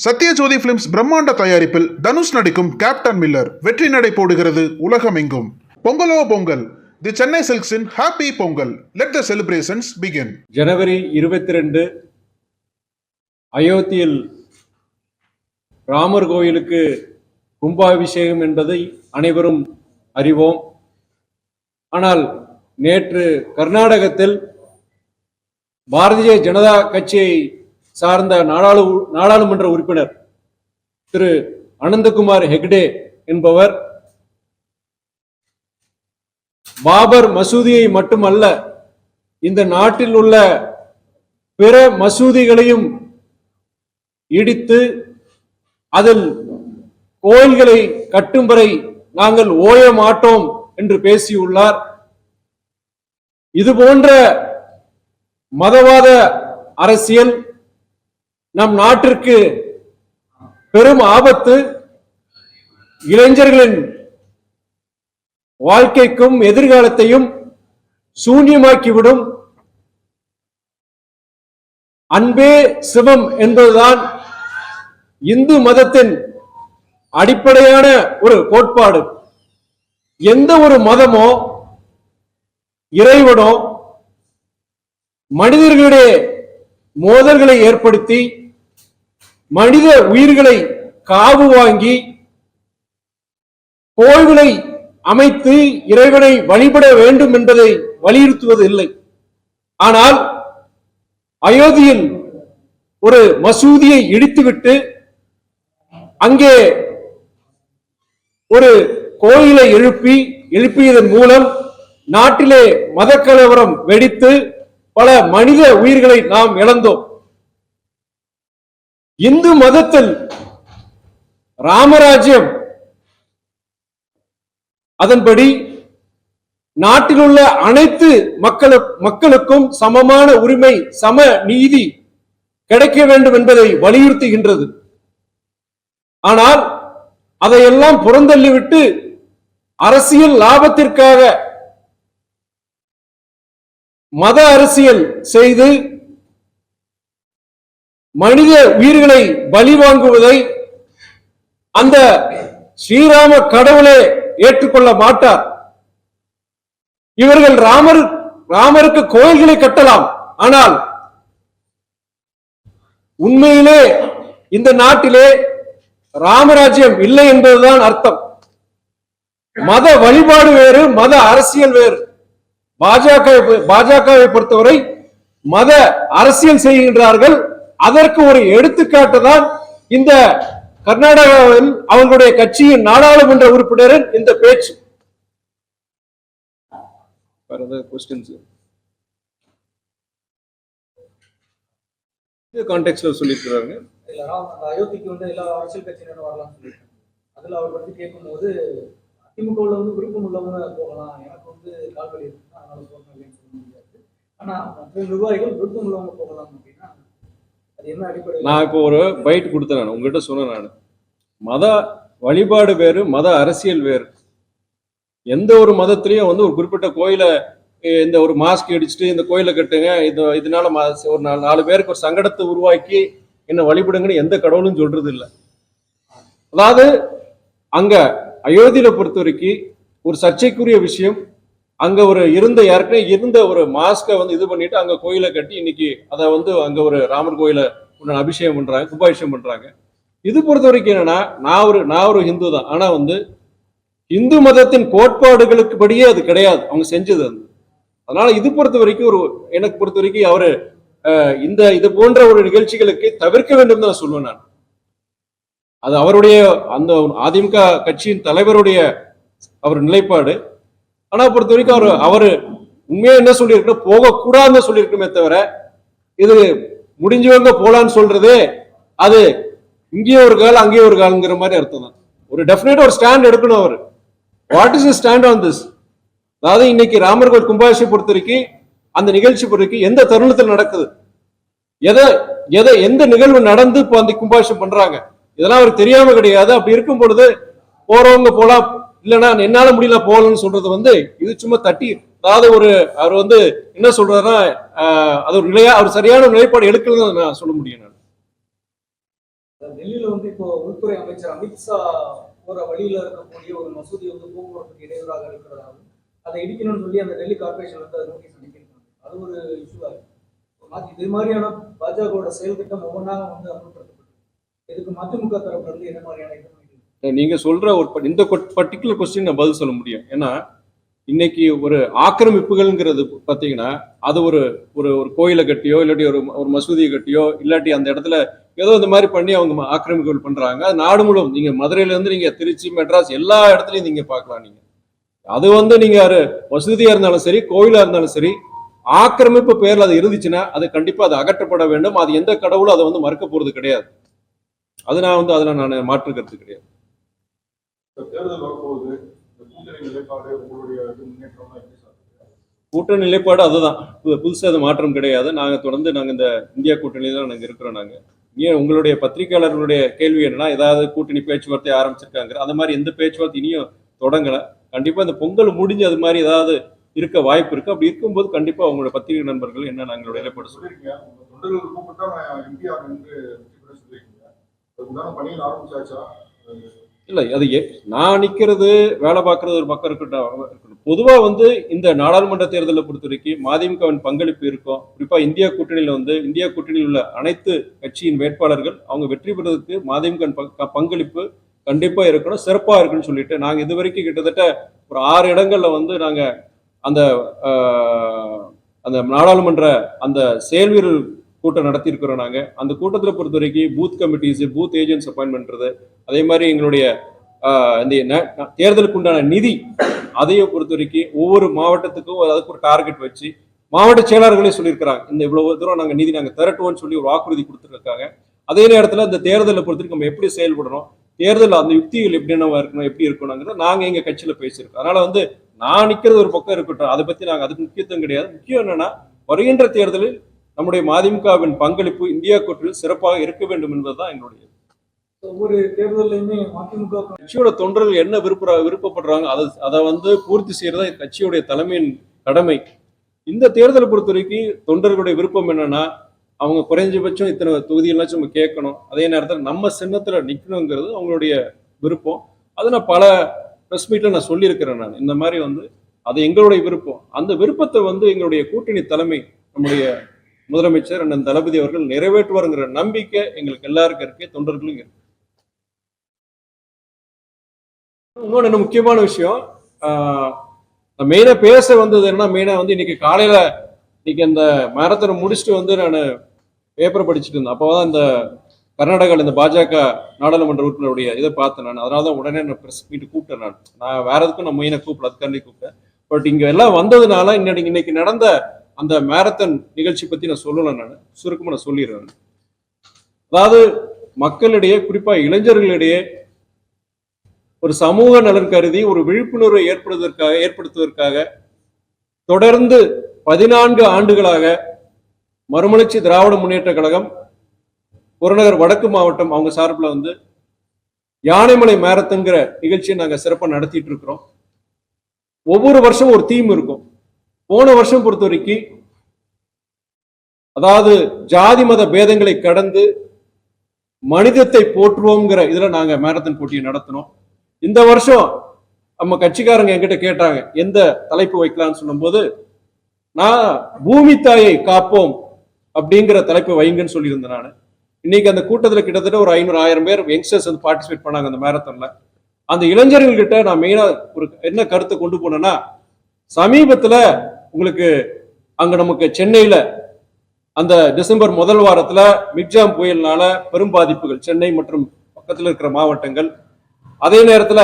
Sathyajothi films பிரம்மாண்ட தயாரிப்பில் தனுஷ் நடிக்கும் கேப்டன் மில்லர் வெற்றி நடை போடுகிறது உலகமெங்கும். பொங்கலோ Pongal. The Chennai சில்க்ஸின் happy Pongal let the celebrations begin ஜனவரி இருபத்தி ரெண்டு அயோத்தியில் ராமர் கோயிலுக்கு கும்பாபிஷேகம் என்பதை அனைவரும் அறிவோம். ஆனால் நேற்று கர்நாடகத்தில் பாரதிய ஜனதா கட்சியை சார்ந்த நாடாளு நாடாளுமன்ற உறுப்பினர் திரு அனந்தகுமார் ஹெக்டே என்பவர் பாபர் மசூதியை மட்டுமல்ல இந்த நாட்டில் உள்ள பிற மசூதிகளையும் இடித்து அதில் கோயில்களை கட்டும் வரை நாங்கள் ஓய மாட்டோம் என்று பேசியுள்ளார். இது போன்ற மதவாத அரசியல் நம் நாட்டிற்கு பெரும் ஆபத்து இளைஞர்களின் வாழ்க்கைக்கும் எதிர்காலத்தையும் சூன்யமாக்கிவிடும். அன்பே சிவம் என்பதுதான் இந்து மதத்தின் அடிப்படையான ஒரு கோட்பாடு. எந்த ஒரு மதமோ இறைவனோ மனிதர்களிடையே மோதல்களை ஏற்படுத்தி மனித உயிர்களை காவு வாங்கி கோயில்களை அமைத்து இறைவனை வழிபட வேண்டும் என்பதை வலியுறுத்துவது இல்லை. ஆனால் அயோத்தியில் ஒரு மசூதியை இடித்துவிட்டு அங்கே ஒரு கோயிலை எழுப்பி எழுப்பியதன் மூலம் நாட்டிலே மதக்கலவரம் வெடித்து பல மனித உயிர்களை நாம் இழந்தோம். இந்து மதத்தில் ராமராஜ்யம் அதன்படி நாட்டில் உள்ள அனைத்து மக்களு மக்களுக்கும் சமமான உரிமை சம நீதி கிடைக்க வேண்டும் என்பதை வலியுறுத்துகின்றது. ஆனால் அதையெல்லாம் புறந்தள்ளிவிட்டு அரசியல் லாபத்திற்காக மத அரசியல் செய்து மனித உயிர்களை பலி வாங்குவதை அந்த ஸ்ரீராம கடவுளே ஏற்றுக்கொள்ள மாட்டார். இவர்கள் ராமர் ராமருக்கு கோயில்களை கட்டலாம். ஆனால் உண்மையிலே இந்த நாட்டிலே ராமராஜ்யம் இல்லை என்பதுதான் அர்த்தம். மத வழிபாடு வேறு மத அரசியல் வேறு. பாஜக பாஜகவை பொறுத்தவரை மத அரசியல் செய்கின்றார்கள். அதற்கு ஒரு எடுத்துக்காட்டு தான் இந்த கர்நாடகாவில் அவர்களுடைய கட்சியின் நாடாளுமன்ற உறுப்பினரின் இந்த பேச்சு. கொஸ்டின்ஸ் கான்டெக்ட்ல சொல்லியிருக்கிறாங்க அயோத்திக்கு வந்து எல்லா அரசியல் கட்சியினரும் வரலாம்னு சொல்லியிருக்காங்க. அதுல அவர் வந்து கேட்கும்போது திமுகவுல வந்து விருப்பம் உள்ளவங்க போகலாம். எனக்கு வந்து கால்வலி இருக்குன்னா அதனால போகணும் அப்படின்னு சொல்ல முடியாது. நிர்வாகிகள் விருப்பம் உள்ளவங்க போகலாம் அப்படின்னா நான் இப்போ ஒரு பைட் கொடுத்தேன் நான் உங்ககிட்ட சொன்னேன் நான். மத வழிபாடு வேறு மத அரசியல் வேறு. எந்த ஒரு மதத்திலையும் வந்து ஒரு குறிப்பிட்ட கோயிலை இந்த ஒரு மாஸ்க் அடிச்சுட்டு இந்த கோயிலை கட்டுங்க இது இதனால ஒரு நாலு நாலு பேருக்கு ஒரு சங்கடத்தை உருவாக்கி என்ன வழிபடுங்கன்னு எந்த கடவுளும் சொல்றது இல்லை அதாவது அங்க அயோத்தியில பொறுத்த வரைக்கும் ஒரு சர்ச்சைக்குரிய விஷயம் அங்க ஒரு இருந்த ஏற்கனவே இருந்த ஒரு மாஸ்கை வந்து இது பண்ணிட்டு அங்க கோயிலை கட்டி இன்னைக்கு அதை வந்து அங்க ஒரு ராமர் கோயிலை உண்டான அபிஷேகம் பண்றாங்க கும்பாபிஷேகம் பண்றாங்க. இது பொறுத்த வரைக்கும் என்னன்னா நான் ஒரு நான் ஒரு ஹிந்து தான். ஆனா வந்து இந்து மதத்தின் கோட்பாடுகளுக்கு படியே அது கிடையாது. அவங்க செஞ்சது அது அதனால இது பொறுத்த வரைக்கும் ஒரு எனக்கு பொறுத்த வரைக்கும் அவரு இந்த இது போன்ற ஒரு நிகழ்ச்சிகளுக்கு தவிர்க்க வேண்டும் தான் சொல்லுவேன் நான். அது அவருடைய அந்த அதிமுக கட்சியின் தலைவருடைய அவர் நிலைப்பாடு. ஆனா பொறுத்த வரைக்கும் அவர் அவரு உண்மையா என்ன சொல்லியிருக்கணும்? போகக்கூடாதுன்னு சொல்லியிருக்கணுமே தவிர இது முடிஞ்சவங்க போலான்னு சொல்றது அது இங்கேயே ஒரு கால் அங்கேயே ஒரு கால்ங்கிற மாதிரி அர்த்தம் தான். ஒரு டெஃபினட் ஒரு ஸ்டாண்ட் எடுக்கணும் அவர். What is stand on this அதாவது இன்னைக்கு ராமர் கோயில் கும்பாபிஷேகம் பொறுத்த வரைக்கும் அந்த நிகழ்ச்சி பொறுத்த வரைக்கும் எந்த தருணத்தில் நடக்குது? எதை எதை எந்த நிகழ்வு நடந்து இப்போ அந்த கும்பாபிஷேகம் பண்றாங்க? இதெல்லாம் அவருக்கு தெரியாம கிடையாது. அப்படி இருக்கும் பொழுது போறவங்க போலாம் இல்லைன்னா என்னால முடியல போகலன்னு சொல்றது வந்து இது சும்மா தட்டி அதாவது ஒரு அவர் வந்து என்ன சொல்றாருன்னா அது ஒரு நிலையா அவர் சரியான நிலைப்பாடு எடுக்கலன்னு நான் சொல்ல முடியும் நான். டெல்லியில வந்து இப்போ உள்துறை அமைச்சர் அமித்ஷா போற வழியில இருக்கக்கூடிய ஒரு மசூதி வந்து போக்குவரத்துக்கு இடையூறாக இருக்கிறதாகவும் அதை இடிக்கணும்னு சொல்லி அந்த டெல்லி கார்பரேஷன் வந்து அதை நோக்கி சந்திக்கிறாங்க அது ஒரு இஷ்யூவா இருக்கு. இது மாதிரியான பாஜகவோட செயல் திட்டம் ஒவ்வொன்றாக வந்து அமல்படுத்தப்பட்டு இதுக்கு மதிமுக தரப்புல இருந்து என்ன மாதிரியான நீங்கள் சொல்கிற நீங்க சொல்ற ஒரு இந்த பர்டிகுலர் கொஸ்டின் நான் பதில் சொல்ல முடியும். ஏன்னா இன்னைக்கு ஒரு ஆக்கிரமிப்புகள்ங்கிறது பார்த்தீங்கன்னா அது ஒரு ஒரு ஒரு கோயிலை கட்டியோ இல்லாட்டி ஒரு ஒரு மசூதியை கட்டியோ இல்லாட்டி அந்த இடத்துல ஏதோ இந்த மாதிரி பண்ணி அவங்க ஆக்கிரமிப்புகள் பண்றாங்க. அது நாடு முழுவதும் நீங்க மதுரையிலேருந்து நீங்கள் நீங்க திருச்சி மெட்ராஸ் எல்லா இடத்துலையும் நீங்க பார்க்கலாம் நீங்க. அது வந்து நீங்க மசூதியாக மசூதியா இருந்தாலும் சரி கோயிலா இருந்தாலும் சரி ஆக்கிரமிப்பு பேர்ல அது இருந்துச்சுன்னா அது கண்டிப்பா அது அகற்றப்பட வேண்டும். அது எந்த கடவுளும் அதை வந்து மறுக்க போறது கிடையாது. அது நான் வந்து அதில் நான் மாற்று கிடையாது. தேர்தல் வரப்போகுது கூட்டணி நிலைப்பாடு உங்களுடைய இது முன்னேற்றம் எப்படி சார்? கூட்டணி நிலைப்பாடு அதுதான். பு- புதுசா அது மாற்றம் கிடையாது. நாங்க தொடர்ந்து நாங்க இந்த இந்தியா கூட்டணியில தான் நாங்க இருக்கிறோம் நாங்க. ஏன் உங்களுடைய பத்திரிகையாளர்களுடைய கேள்வி என்னன்னா ஏதாவது கூட்டணி பேச்சுவார்த்தை ஆரம்பிச்சிருக்காங்க. அந்த மாதிரி எந்த பேச்சுவார்த்தை இனியும் தொடங்கல. கண்டிப்பா இந்த பொங்கல் முடிஞ்சு அது மாதிரி ஏதாவது இருக்க வாய்ப்பு இருக்கு. அப்படி இருக்கும்போது கண்டிப்பா உங்களோட பத்திரிகை நண்பர்கள் என்ன நாங்களோட நிலைப்பாடு உங்க தொண்டர்கள் கூப்பிட்டா சொல்லியிருக்கீங்க அதுக்குண்டான பணிகள் ஆரம்பிச்சாச்சா? இல்லை அது நான் நிற்கிறது வேலை பார்க்கறது ஒரு பக்கம் இருக்கட்டும் பொதுவாக வந்து இந்த நாடாளுமன்ற தேர்தலை பொறுத்த வரைக்கும் மதிமுகவின் பங்களிப்பு இருக்கும். குறிப்பாக இந்தியா கூட்டணியில் வந்து இந்தியா கூட்டணியில் உள்ள அனைத்து கட்சியின் வேட்பாளர்கள் அவங்க வெற்றி பெறுவதற்கு மதிமுக பங்க- பங்களிப்பு கண்டிப்பாக இருக்கணும் சிறப்பாக இருக்குன்னு சொல்லிட்டு நாங்கள் இது வரைக்கும் கிட்டத்தட்ட ஒரு ஆறு இடங்களில் வந்து நாங்கள் அந்த அந்த நாடாளுமன்ற அந்த செயல்வீரர் கூட்டம் நடத்தியிருக்கிறோம் நாங்கள் அந்த கூட்டத்தில் பொறுத்த வரைக்கும் booth committees booth agents appoint பண்ணுறது அதே மாதிரி எங்களுடைய இந்த தேர்தலுக்கு உண்டான நிதி அதையை பொறுத்த வரைக்கும் ஒவ்வொரு மாவட்டத்துக்கும் அதுக்கு ஒரு டார்கெட் வச்சு மாவட்ட செயலாளர்களே சொல்லியிருக்கிறாங்க. இந்த இவ்வளவு தூரம் நாங்கள் நிதி நாங்கள் திரட்டுவோம்னு சொல்லி ஒரு வாக்குறுதி கொடுத்துருக்காங்க. அதே நேரத்தில் இந்த தேர்தலை பொறுத்தவரைக்கும் நம்ம எப்படி செயல்படணும் தேர்தல் அந்த யுக்திகள் எப்படி என்னவா இருக்கணும் எப்படி இருக்கணுங்கிறத நாங்கள் எங்கள் கட்சியில் பேசியிருக்கோம். அதனால வந்து நான் நிற்கிறது ஒரு பக்கம் இருக்கட்டும் அதை பற்றி நாங்கள் அதுக்கு முக்கியத்துவம் கிடையாது. முக்கியம் என்னன்னா வருகின்ற தேர்தலில் நம்முடைய மதிமுகவின் பங்களிப்பு இந்தியா கூட்டணியில் சிறப்பாக இருக்க வேண்டும் என்பதுதான் எங்களுடைய ஒவ்வொரு தேர்தலையுமே மதிமுக கட்சியோட தொண்டர்கள் என்ன விருப்ப விருப்பப்படுறாங்க அதை அதை வந்து பூர்த்தி செய்யறதா கட்சியுடைய தலைமையின் கடமை. இந்த தேர்தலை பொறுத்த வரைக்கும் தொண்டர்களுடைய விருப்பம் என்னன்னா அவங்க குறைஞ்சபட்சம் இத்தனை தொகுதிகளாச்சும் நம்ம கேட்கணும். அதே நேரத்தில் நம்ம சின்னத்துல நிக்கணுங்கிறது அவங்களுடைய விருப்பம். அதை நான் பல ப்ரெஸ் மீட்ல நான் சொல்லியிருக்கிறேன் நான். இந்த மாதிரி வந்து அது எங்களுடைய விருப்பம். அந்த விருப்பத்தை வந்து எங்களுடைய கூட்டணி தலைமை நம்முடைய முதலமைச்சர் அண்ணன் தளபதி அவர்கள் நிறைவேற்றுவாருங்கிற நம்பிக்கை எங்களுக்கு எல்லாருக்கும் இருக்கு தொண்டர்களும் இருக்கு. இன்னொன்று என்ன முக்கியமான விஷயம் மெயினாக பேச வந்தது என்ன மெயினாக வந்து இன்னைக்கு காலையில் இன்னைக்கு அந்த மேரத்தனை முடிச்சுட்டு வந்து நான் பேப்பர் படிச்சுட்டு இருந்தேன். அப்போ தான் இந்த கர்நாடகாவில் இந்த பாஜக நாடாளுமன்ற உறுப்பினருடைய இதை பார்த்தேன் நான். அதனால தான் உடனே நான் ப்ரெஸ் மீட்டு கூப்பிட்டேன் நான். நான் வேற எதுக்கும் நான் மெயினாக கூப்பிடல அதுக்காண்டி கூப்பிட்டேன். பட் இங்கே எல்லாம் வந்ததுனால இன்னைக்கு இன்னைக்கு நடந்த அந்த மேரத்தன் நிகழ்ச்சி பற்றி நான் சொல்லலை நான். சுருக்கமாக நான் சொல்லிடுறேன். அதாவது மக்களிடையே குறிப்பாக இளைஞர்களிடையே ஒரு சமூக நலன் கருதி ஒரு விழிப்புணர்வை ஏற்படுவதற்காக ஏற்படுத்துவதற்காக தொடர்ந்து பதினான்கு ஆண்டுகளாக மறுமலர்ச்சி திராவிட முன்னேற்ற கழகம் புறநகர் வடக்கு மாவட்டம் அவங்க சார்பில் வந்து யானைமலை மேரத்துங்கிற நிகழ்ச்சியை நாங்கள் சிறப்பாக நடத்திட்டு இருக்கிறோம். ஒவ்வொரு வருஷம் ஒரு தீம் இருக்கும். போன வருஷம் பொறுத்த வரைக்கும் அதாவது ஜாதி மத பேதங்களை கடந்து மனிதத்தை போற்றுவோங்கிற இதுல நாங்க மேரத்தன் போட்டியை நடத்தினோம். இந்த வருஷம் நம்ம கட்சிக்காரங்க என்கிட்ட கேட்டாங்க எந்த தலைப்பு வைக்கலாம்னு சொல்லும்போது நான் பூமி தாயை காப்போம் அப்படிங்கிற தலைப்பு வைங்கன்னு சொல்லியிருந்தேன் நான். இன்னைக்கு அந்த கூட்டத்தில் கிட்டத்தட்ட ஒரு ஐநூறு ஆயிரம் பேர் யங்ஸ்டர்ஸ் வந்து பார்ட்டிசிபேட் பண்ணாங்க அந்த மேரத்தன்ல அந்த இளைஞர்கள் கிட்ட நான் மெயினா ஒரு என்ன கருத்தை கொண்டு போனேன்னா சமீபத்துல உங்களுக்கு அங்க நமக்கு சென்னையில அந்த டிசம்பர் முதல் வாரத்துல மிக்ஜாம் புயல்னால பெரும் பாதிப்புகள் சென்னை மற்றும் பக்கத்தில் இருக்கிற மாவட்டங்கள். அதே நேரத்துல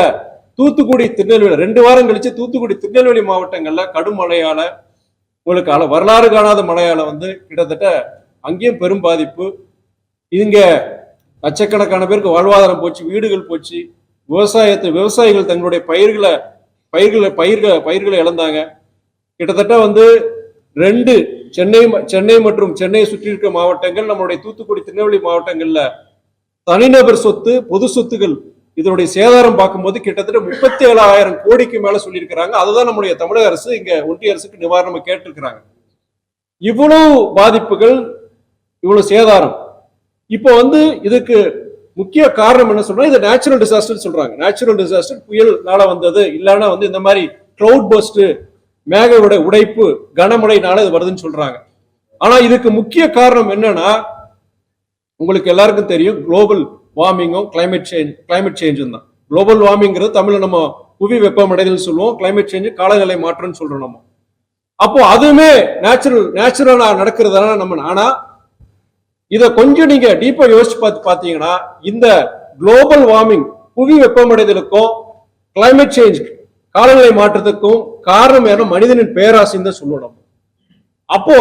தூத்துக்குடி திருநெல்வேலி ரெண்டு வாரம் கழிச்சு தூத்துக்குடி திருநெல்வேலி மாவட்டங்கள்ல கடும் மழையால உங்களுக்கு அள- வரலாறு காணாத மழையால வந்து கிட்டத்தட்ட அங்கேயும் பெரும் பாதிப்பு. இங்க லட்சக்கணக்கான பேருக்கு வாழ்வாதாரம் போச்சு வீடுகள் போச்சு விவசாயத்தை விவசாயிகள் தங்களுடைய பயிர்களை பயிர்களை பயிர்களை பயிர்களை இழந்தாங்க. கிட்டத்தட்ட வந்து ரெண்டு சென்னை ம- சென்னை மற்றும் சென்னையை சுற்றி இருக்கிற மாவட்டங்கள் நம்மளுடைய தூத்துக்குடி திருநெல்வேலி மாவட்டங்கள்ல தனிநபர் சொத்து பொது சொத்துகள் இதனுடைய சேதாரம் பார்க்கும்போது கிட்டத்தட்ட முப்பத்தி ஏழாயிரம் கோடிக்கு மேல சொல்லியிருக்கிறாங்க. அதுதான் நம்முடைய தமிழக அரசு இங்க ஒன்றிய அரசுக்கு நிவாரணம் கேட்டிருக்கிறாங்க. இவ்வளவு பாதிப்புகள் இவ்வளவு சேதாரம். இப்போ வந்து இதுக்கு முக்கிய காரணம் என்ன சொல்றோம் இது நேச்சுரல் டிசாஸ்டர் சொல்றாங்க. நேச்சுரல் டிசாஸ்டர் புயல்னால வந்தது இல்லைன்னா வந்து இந்த மாதிரி கிளவுட் பஸ்ட் மேக உடை உடைப்பு கனமழைனால இது வருதுன்னு சொல்றாங்க. ஆனா இதுக்கு முக்கிய காரணம் என்னன்னா உங்களுக்கு எல்லாருக்கும் தெரியும் குளோபல் வார்மிங்கும் கிளைமேட் சேஞ்ச் கிளைமேட் சேஞ்சும் தான். குளோபல் வார்மிங்கிறது தமிழ்ல நம்ம புவி வெப்பமடைதல் சொல்லுவோம் கிளைமேட் சேஞ்ச் காலநிலை மாற்றம்னு சொல்றோம் நம்ம. அப்போ அதுவுமே நேச்சுரல் நேச்சுரலா நடக்கிறதுனால நம்ம ஆனா இதை கொஞ்சம் நீங்க டீப்பா யோசிச்சு பார்த்து பாத்தீங்கன்னா இந்த குளோபல் வார்மிங் புவி வெப்பமடைதலுக்கும் கிளைமேட் சேஞ்ச் காலநிலை மாற்றத்துக்கும் காரணம் என்ன மனிதனின் பேராசின்னு தான் சொல்லணும் அப்போ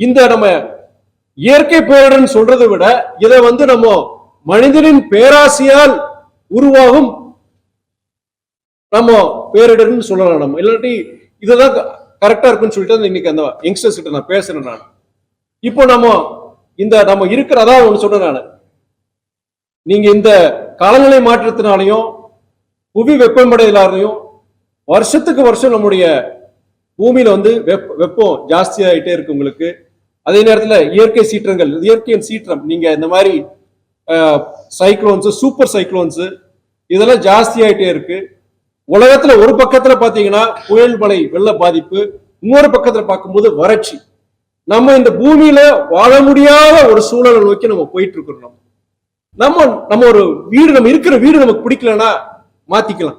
இந்த நம்ம இயற்கை பேரிடர்னு சொல்றதை விட இதை வந்து நம்ம மனிதனின் பேராசையால் உருவாகும் நம்ம பேரிடர்னு சொல்லலாம் நம்ம. இல்லாட்டி இதுதான் கரெக்டா இருக்குன்னு சொல்லிட்டு இன்னைக்கு அந்த யங்ஸ்டர்ஸ் கிட்ட நான் பேசுறேன் நான். இப்போ நம்ம இந்த நம்ம இருக்கிற அதான் ஒண்ணு சொல்றேன் நான். நீங்க இந்த காலநிலை மாற்றத்தினாலையும் புவி வெப்பமடைதலாலையும் வருஷத்துக்கு வருஷம் நம்முடைய பூமியில வந்து வெப் வெப்பம் ஜாஸ்தியாயிட்டே இருக்கு உங்களுக்கு. அதே நேரத்தில் இயற்கை சீற்றங்கள் இயற்கையின் சீற்றம் நீங்க இந்த மாதிரி சைக்ளோன்ஸு சூப்பர் சைக்ளோன்ஸு இதெல்லாம் ஜாஸ்தி ஆயிட்டே இருக்கு. உலகத்துல ஒரு பக்கத்துல பாத்தீங்கன்னா புயல் மலை வெள்ள பாதிப்பு இன்னொரு பக்கத்துல பார்க்கும்போது வறட்சி. நம்ம இந்த பூமியில வாழ முடியாத ஒரு சூழலை நோக்கி நம்ம போயிட்டு இருக்கிறோம். நம்ம. நம்ம நம்ம ஒரு வீடு நம்ம இருக்கிற வீடு நமக்கு பிடிக்கலன்னா மாத்திக்கலாம்.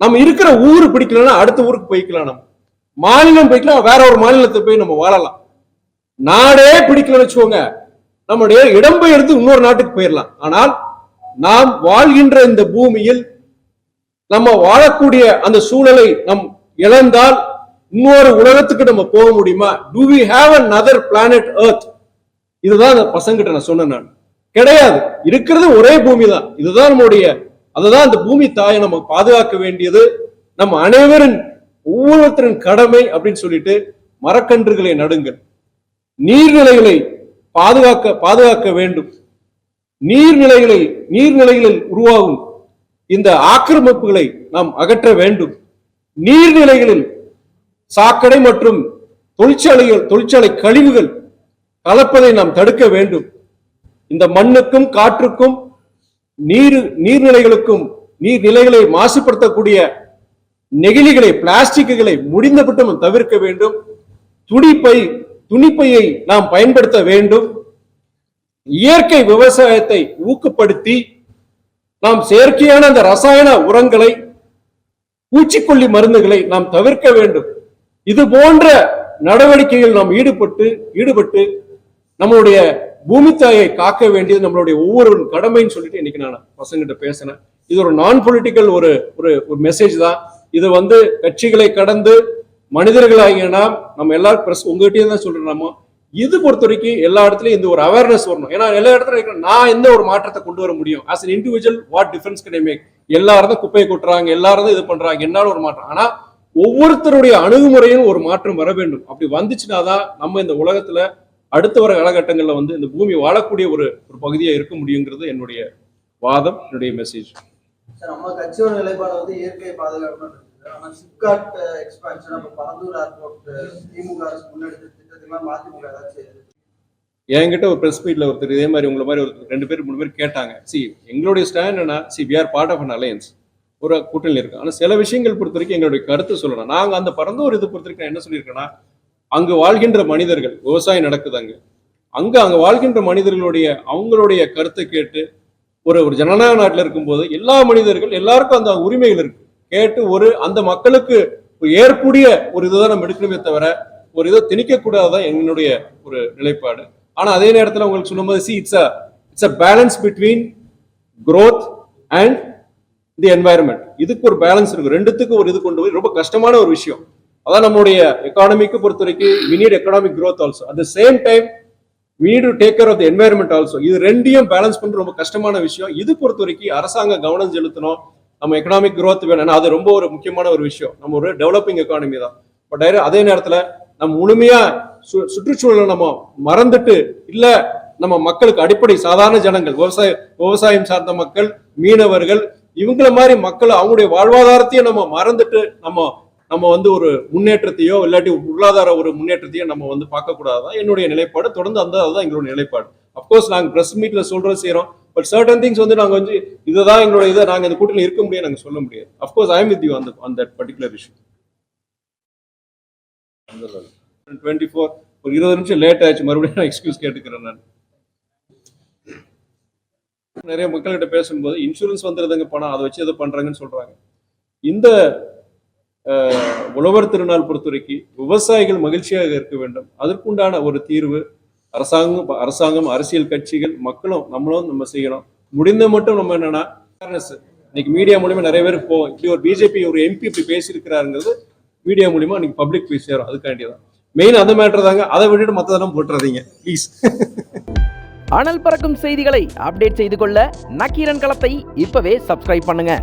நம்ம இருக்கிற ஊர் பிடிக்கலன்னா அடுத்த ஊருக்கு போய்க்கலாம் நம்ம. மாநிலம் போய்க்கலாம் வேற ஒரு மாநிலத்துக்கு போய் நம்ம வாழலாம். நாடே பிடிக்கலன்னு வச்சுக்கோங்க. நம்முடைய இடம்பெயர்ந்து இன்னொரு நாட்டுக்கு போயிடலாம் ஆனால் நாம் வாழ்கின்ற இந்த பூமியில் நம்ம வாழக்கூடிய அந்த சூழலை நம் இழந்தால் இன்னொரு உலகத்துக்கு நம்ம போக முடியுமா? Do we have another planet earth இதுதான் அந்த பசங்கிட்ட நான் சொன்னேன் நான். கிடையாது. இருக்கிறது ஒரே பூமி தான் இதுதான் நம்முடைய அதுதான் அந்த பூமி தாயை நம்ம பாதுகாக்க வேண்டியது. நம்ம அனைவரின் ஒவ்வொருத்தரின் கடமை அப்படின்னு சொல்லிட்டு மரக்கன்றுகளை நடுங்கள். நீர்நிலைகளை பாதுகாக்க பாதுகாக்க வேண்டும். நீர்நிலைகளை நீர்நிலைகளில் உருவாகும் இந்த ஆக்கிரமிப்புகளை நாம் அகற்ற வேண்டும். நீர்நிலைகளில் சாக்கடை மற்றும் தொழிற்சாலைகள் தொழிற்சாலை கழிவுகள் கலப்பதை நாம் தடுக்க வேண்டும். இந்த மண்ணுக்கும் காற்றுக்கும் நீர் நீர்நிலைகளுக்கும் நீர்நிலைகளை மாசுபடுத்தக்கூடிய நெகிழிகளை பிளாஸ்டிக்குகளை முடிந்தபட்டு நாம் தவிர்க்க வேண்டும். துணிப்பை துணிப்பையை நாம் பயன்படுத்த வேண்டும். இயற்கை விவசாயத்தை ஊக்கப்படுத்தி நாம் செயற்கையான அந்த ரசாயன உரங்களை பூச்சிக்கொல்லி மருந்துகளை நாம் தவிர்க்க வேண்டும். இது போன்ற நடவடிக்கைகள் நாம் ஈடுபட்டு ஈடுபட்டு நம்மளுடைய பூமி தாயை காக்க வேண்டியது நம்மளுடைய ஒவ்வொரு கடமைன்னு சொல்லிட்டு இன்னைக்கு நான் பசங்கிட்ட பேசினேன். இது ஒரு நான் பொலிட்டிக்கல் ஒரு ஒரு ஒரு மெசேஜ் தான். இது வந்து கட்சிகளை கடந்து மனிதர்களாகிய நாம் நம்ம எல்லாரும் பிரஸ் உங்ககிட்டயே தான் சொல்றோம் நம்ம. இது பொறுத்த வரைக்கும் எல்லா இடத்துலயும் இந்த ஒரு அவேர்னஸ் வரணும். ஏன்னா எல்லா இடத்துல இருக்கிற நான் எந்த ஒரு மாற்றத்தை கொண்டு வர முடியும்? As an individual what difference can make எல்லாரும் தான் குப்பையை கொட்டுறாங்க எல்லாரும் தான் இது பண்றாங்க என்னால ஒரு மாற்றம். ஆனா ஒவ்வொருத்தருடைய அணுகுமுறையும் ஒரு மாற்றம் வர வேண்டும். அப்படி வந்துச்சுன்னா தான் நம்ம இந்த உலகத்துல அடுத்த வர காலகட்டங்கள்ல வந்து இந்த பூமி வாழக்கூடிய ஒரு ஒரு பகுதியா இருக்க முடியுங்கிறது என்னுடைய வாதம் என்னுடைய மெசேஜ் சார் நம்ம கட்சியோட நிலைப்பாடு வந்து இயற்கை பாதுகாக்கணும் இருக்குது. ஆனா சிப்காட் எக்ஸ்பான்ஷன் அப்ப பரந்தூர் ஏர்போர்ட் திமுக அரசு முன்னெடுத்த திட்டத்தெல்லாம் மதிமுக ஏதாச்சும் என்கிட்ட ஒரு பிரஸ் மீட்ல ஒருத்தர் இதே மாதிரி உங்களை மாதிரி ஒரு ரெண்டு பேர் மூணு பேர் கேட்டாங்க. சி எங்களுடைய ஸ்டாண்ட் என்ன see we are part of an alliance ஒரு கூட்டணி இருக்கு. ஆனா சில விஷயங்கள் பொறுத்த வரைக்கும் எங்களுடைய கருத்து சொல்லணும். நாங்க அந்த பரந்தூர் இது பொறுத்த வரைக்கும் என்ன சொல்லியிருக்கேன்னா அங்கு வாழ்கின்ற மனிதர்கள் விவசாயம் நடக்குது அங்க. அங்க அங்க வாழ்கின்ற மனிதர்களுடைய அவங்களுடைய கருத்தை கேட்டு ஒரு ஒரு ஜனநாயக நாட்டில் இருக்கும்போது எல்லா மனிதர்கள் எல்லாருக்கும் அந்த உரிமைகள் இருக்கு. கேட்டு ஒரு அந்த மக்களுக்கு ஒரு ஏற்புடைய ஒரு இதுதான் நம்ம எடுக்கணுமே தவிர ஒரு இதை திணிக்கக்கூடாதுதான் என்னுடைய ஒரு நிலைப்பாடு. ஆனா அதே நேரத்தில் உங்களுக்கு சொல்லும்போது see it's a it's a balance between growth and the environment இதுக்கு ஒரு பேலன்ஸ் இருக்கு. ரெண்டுத்துக்கு ஒரு இது கொண்டு போய் ரொம்ப கஷ்டமான ஒரு விஷயம். அதான் நம்மளுடைய எக்கானமிக்கு பொறுத்த வரைக்கும் we need economic growth also. At the same time we need to take care இது ரெண்டையும் பேலன்ஸ் பண்ணுற ரொம்ப கஷ்டமான விஷயம். இது பொறுத்த வரைக்கும் அரசாங்கம் கவனம் செலுத்தணும். நம்ம எக்கனாமிக் க்ரோத் வேணும். அது ரொம்ப ஒரு முக்கியமான ஒரு விஷயம். நம்ம ஒரு டெவலப்பிங் எக்கானமி தான். பட் அதே நேரத்தில் நம்ம முழுமையா சு சுற்றுச்சூழலை நம்ம மறந்துட்டு இல்ல நம்ம மக்களுக்கு அடிப்படை சாதாரண ஜனங்கள் விவசாய விவசாயம் சார்ந்த மக்கள் மீனவர்கள் இவங்கள மாதிரி மக்கள் அவங்களுடைய வாழ்வாதாரத்தையும் நம்ம மறந்துட்டு நம்ம நம்ம வந்து ஒரு முன்னேற்றத்தையோ இல்லாட்டி பொருளாதார ஒரு முன்னேற்றத்தையோ நம்ம வந்து பார்க்கக்கூடாதான் என்னுடைய நிலைப்பாடு. தொடர்ந்து அந்த அதுதான் எங்களுடைய நிலைப்பாடு. அப்கோர்ஸ் நாங்கள் ப்ரெஸ் மீட்ல சொல்றோம் செய்யறோம் பட் சர்டன் திங்ஸ் வந்து நாங்கள் வந்து இதுதான் எங்களோட இதை நாங்கள் இந்த கூட்டத்தில் இருக்க முடியாது நாங்கள் சொல்ல முடியாது. Of course I am with you அந்த அந்த பர்டிகுலர் இஷ்யூ டுவெண்ட்டி ஃபோர் ஒரு இருபது நிமிஷம் லேட் ஆச்சு. மறுபடியும் நான் எக்ஸ்கியூஸ் கேட்டுக்கிறேன் நான். நிறைய மக்கள்கிட்ட பேசும்போது இன்சூரன்ஸ் வந்துடுதுங்க பணம் அதை வச்சு எதை பண்றாங்கன்னு சொல்றாங்க. இந்த உழவர் திருநாள் பொறுத்தவரைக்கு விவசாயிகள் மகிழ்ச்சியாக இருக்க வேண்டும். அதற்குண்டான ஒரு தீர்வு அரசாங்கம் அரசாங்கம் அரசியல் கட்சிகள் மக்களும் நம்மளும் நம்ம செய்யணும். முடிந்த மட்டும் நம்ம என்னன்னா இன்னைக்கு மீடியா மூலியமா நிறைய பேர் போ இப்படி ஒரு பிஜேபி ஒரு எம்பி இப்படி பேசியிருக்கிறாருங்கிறது மீடியா மூலியமா இன்னைக்கு பப்ளிக் போய் சேரும். அதுக்காண்டி தான் மெயின் அந்த மேட்டர் தாங்க. அதை விட்டுட்டு மற்றதெல்லாம் போட்டுறாதீங்க. ப்ளீஸ் அனல் பறக்கும் செய்திகளை அப்டேட் செய்து கொள்ள நக்கீரன் களத்தை இப்பவே சப்ஸ்கிரைப் பண்ணுங்க.